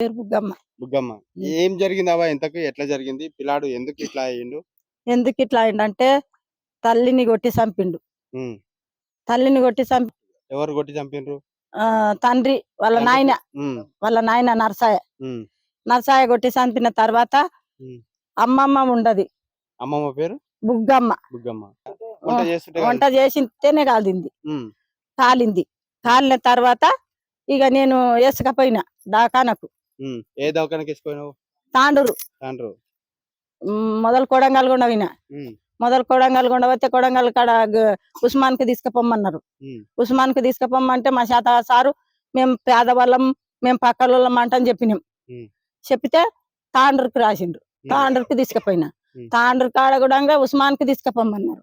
పేరు బుగ్గమ్మ. బుగ్గమ్మ. ఏం జరిగింది ఇంతకు ఎట్లా జరిగింది? పిల్లాడు ఎందుకు ఇట్లా అయ్యిండు? ఎందుకు ఇట్లా అయిందంటే తల్లిని కొట్టి చంపిండు. తల్లిని కొట్టి చంపి ఎవరు కొట్టి చంపిండ్రు? ఆ, తండ్రి వాళ్ళ నాయన. వాళ్ళ నాయన నరసాయ. నరసాయ కొట్టి చంపిన తర్వాత. అమ్మమ్మ ఉండదు. అమ్మమ్మ పేరు? బుగ్గమ్మ. బుగ్గమ్మ. వంట చేసింటేనే కాలింది. కాలింది. కాలిన తర్వాత ఇక నేను వేసుకపోయినా దాకానకు. ఏ దవాఖానకి వేసిపోయినావు తాండూరు. తాండ్రు. మొదలు కొడంగల్ కూడా పోయినా ఉమ్, మొదలు కొడంగల్ కొండ పోతే కొడంగల్ కాడ ఉస్మాన్కి తీసుకుపోమన్నారు ఉస్మాన్కి తీసుకుపోమంటే మా శాత సారు మేము పేదవాళ్ళం మేము పక్కల వాళ్ళం అంట అని చెప్పినాం. చెప్తే తాండ్రుకి రాసిండ్రు. తాండ్రుకి తీసుకుపోయినా. తాండ్రు కాడ కూడా ఉస్మాన్కి తీసుకుపోమన్నారు.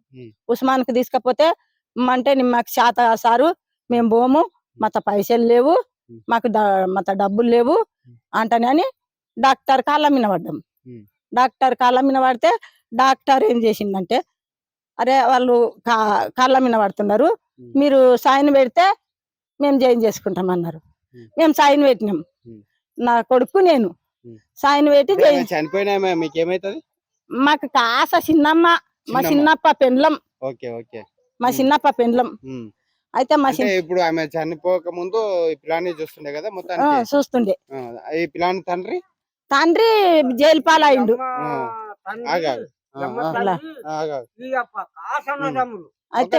ఉస్మాన్కి తీసుకపోతే "మ్ అంటే మాకు శాత సారు మేము పోము మాత పైసలు లేవు. మాకు మాత డబ్బులు లేవు ఉమ్. అంటని అని డాక్టర్ కాళ్ళ మీద పడ్డాం. డాక్టర్ కాళ్ళ మీద పడితే డాక్టర్ ఏం చేసిందంటే అరే వాళ్ళు కా- కాళ్ళ మీద పడుతున్నారు. మీరు సైన్ పెడితే మేము జాయిన్ చేసుకుంటాం అన్నారు. మేము సైన్ పెట్టినాం. నా కొడుకు నేను. సైన్ పెట్టి ఇప్పుడు జాయిన్ ఆమె చనిపోయినా ఆమె మీకు కాస చిన్నమ్మ మా. చిన్నప్ప పెండ్లం ఓకే ఓకే మా. చిన్నప్ప పెండ్లం. అయితే మా ఇప్పుడు ఆమె చనిపోక ముందు ఈ పిల్లాన్ని చూస్తుండే కదా ఆ, మొత్తానికి చూస్తుండే ఈ పిల్లాని తండ్రి? తండ్రి జైలు పాలైండు. ఒక్క అయితే.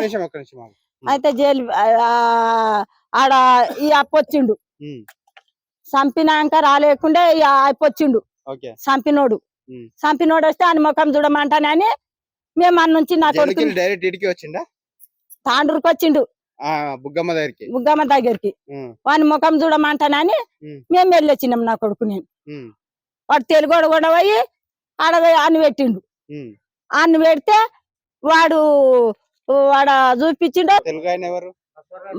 అయితే జైలు ఆ, ఆడ ఈ అప్పొచ్చిండు. చంపినాక రాలేకుండే ఈ అప్పొచ్చిండు ఓకే. చంపినోడు. చంపినోడు వస్తే ఆయన ముఖం చూడమంటానని మేము అన్న నుంచి నా కొడుకు జైలుకి డైరెక్ట్ ఇడికి వచ్చిండా? తాండ్రుకి వచ్చిండు బుగ్గమ్మ దగ్గరికి? బుగ్గమ్మ దగ్గరికి. వాని ముఖం చూడమంటానని. మేము వెళ్ళొచ్చినాం నా కొడుకు నేను. వాడు తెలుగోడు కూడా పోయి ఆడ అన్ని పెట్టిండు. అన్ని పెడితే వాడు వాడ చూపించిండు. తెలుగు ఆయన ఎవరు?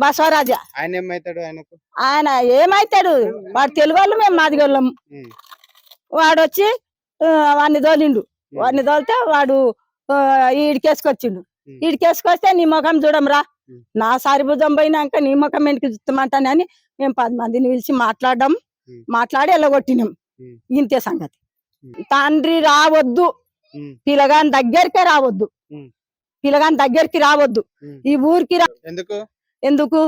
బసవరాజ. ఆయన ఏమైతాడు ఆయనకు? ఆయన ఏమైతాడు? వాడు తెలుగు వాళ్ళు. మేము మాదిగోళ్ళం వాడు వచ్చి వాడిని ఉమ్, వాడిని తోలితే వాడు ఈడికేసుకొచ్చిండు. ఈడికేసుకొస్తే నీ ముఖం చూడమురా. నా సారి భుజం పోయినాక నీ ముఖం వెనక్కి చూస్తామంటానని మేము పది మందిని పిలిచి మాట్లాడడం. మాట్లాడి ఎల్లగొట్టినాం. ఇంతే సంగతి. తండ్రి రావద్దు ఉమ్, పిల్లగాని దగ్గరికే రావద్దు ఉమ్. పిల్లగాని దగ్గరికి రావద్దు. ఈ ఊరికి రా ఎందుకు ఎందుకు